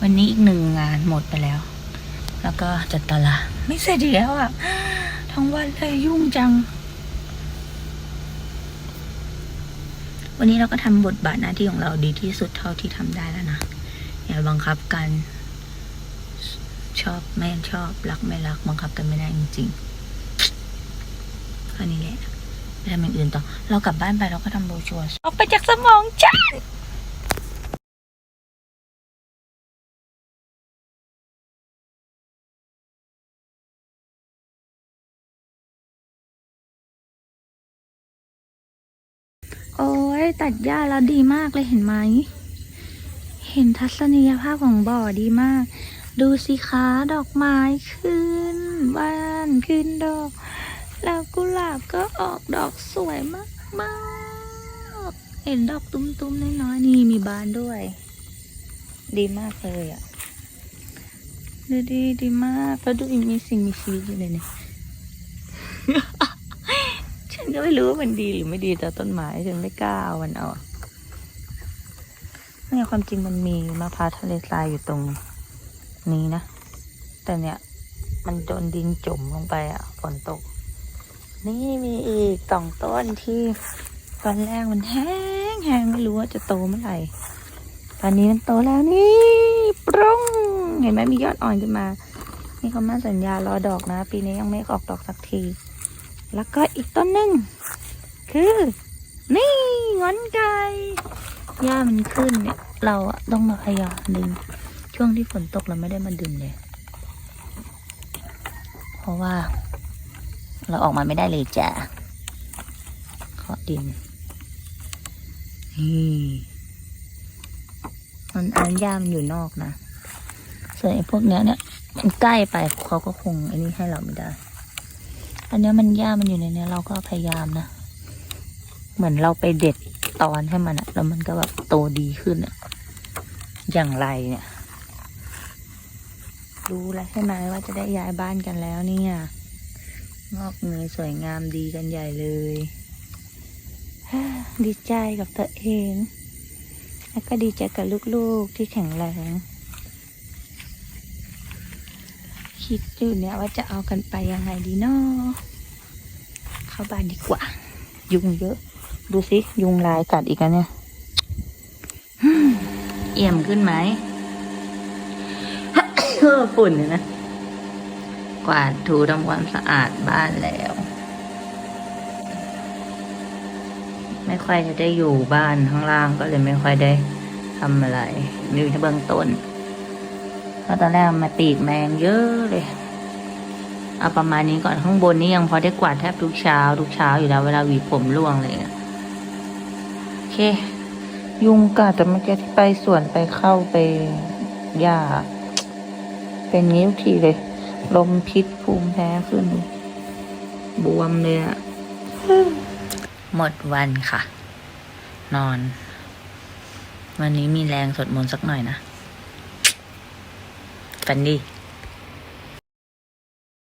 วันนี้อีกหนึ่งงานหมดไปแล้ว แล้วก็จัดตลาดไม่เสร็จอีกแล้วอะ ทั้งวันเลยยุ่งจัง วันนี้เราก็ทำบทบาทหน้าที่ของเราดีที่สุดเท่าที่ทำได้แล้วนะ อย่าบังคับกัน ชอบไม่ชอบรักไม่รัก บังคับกันไม่ได้จริงๆแค่นี้แหละไปทำอย่างอื่นต่อ เรากลับบ้านไปเราก็ทำโบรชัวร์ออกไปจากสมองจ้า โอ้ยตัดหญ้าแล้วดีมากเลยเห็นไหม เห็นทัศนียภาพของบ่อดีมาก ดูสิคะดอกไม้ขึ้นบานขึ้นดอก แล้วกุหลาบก็ออกดอกสวยมากมากเห็นดอกตุ้มๆน้อยๆนี่มีบานด้วย ดีมากเลยอะดูดีดีมากแล้วดูมีสิ่งมีชีวิตอยู่เลยเนี่ย ก็ไม่รู้ว่ามันดีหรือไม่ดีแต่ต้นไม้ฉันไม่กล้าเอามันเอาเนี่ยความจริงมันมีมะพร้าวทะเลทรายอยู่ตรงนี้นะ แต่เนี่ยมันโดนดินจุ่มลงไปอะฝนตก นี่มีอีกสองต้นที่ตอนแรกมันแห้งแห้งไม่รู้ว่าจะโตเมื่อไหร่ ตอนนี้มันโตแล้วนี่ปรุงเห็นไหมมียอดอ่อนขึ้นมา นี่เขามาสัญญารอดอกนะ ปีนี้ยังไม่ออกดอกสักที แล้วก็อีกต้นหนึ่งคือนี่งอนไก่หญ้ามันขึ้นเนี่ยเราอะต้องมาพยายามดึง ช่วงที่ฝนตกเราไม่ได้มาดึงเลย เพราะว่า เราออกมาไม่ได้เลยจ้ะเคาะดินนี่มันอันย่ามันอยู่นอกนะส่วนไอ้พวกเนี้ยเนี่ยมันใกล้ไปเขาก็คงไอ้นี่ให้เราไม่ได้ อันเนี้ยมันย่ามันอยู่ในเนี้ยเราก็พยายามนะ เหมือนเราไปเด็ดตอนให้มันอะแล้วมันก็แบบโตดีขึ้นอะอย่างไรเนี่ย รู้แล้วใช่ไหมว่าจะได้ย้ายบ้านกันแล้วเนี่ยงอกเงยสวยงามดีกันใหญ่เลย ดีใจกับตัวเอง แล้วก็ดีใจกับลูกๆที่แข็งแรง คิดอยู่เนี่ยว่าจะเอากันไปยังไงดีเนาะเข้าบ้านดีกว่า ยุงเยอะ ดูสิ ยุงลายกัดอีกแล้วเนี่ยเอี่ยมขึ้นไหมเออฝุ่นเนี่ยนะ กวาดถูทำความสะอาดบ้านแล้ว ไม่ค่อยจะได้อยู่บ้านข้างล่างก็เลยไม่ค่อยได้ทำอะไรมีแค่เบื้องต้น เพราะตอนแรกมาปีกแมงเยอะเลย เอาประมาณนี้ก่อนข้างบนนี้ยังพอได้กวาดแทบทุกเช้า ทุกเช้าอยู่แล้วเวลาหวีผมร่วงเลยโอเค ยุงกัดแต่เมื่อกี้ที่ไปสวนไปเข้าไปหญ้า เป็นนิ้วทีเลย ลมพิษภูมิแพ้ขึ้น บวมเลยอะหมดวันค่ะ นอน วันนี้มีแรงสวดมนต์สักหน่อยนะ ฝันดี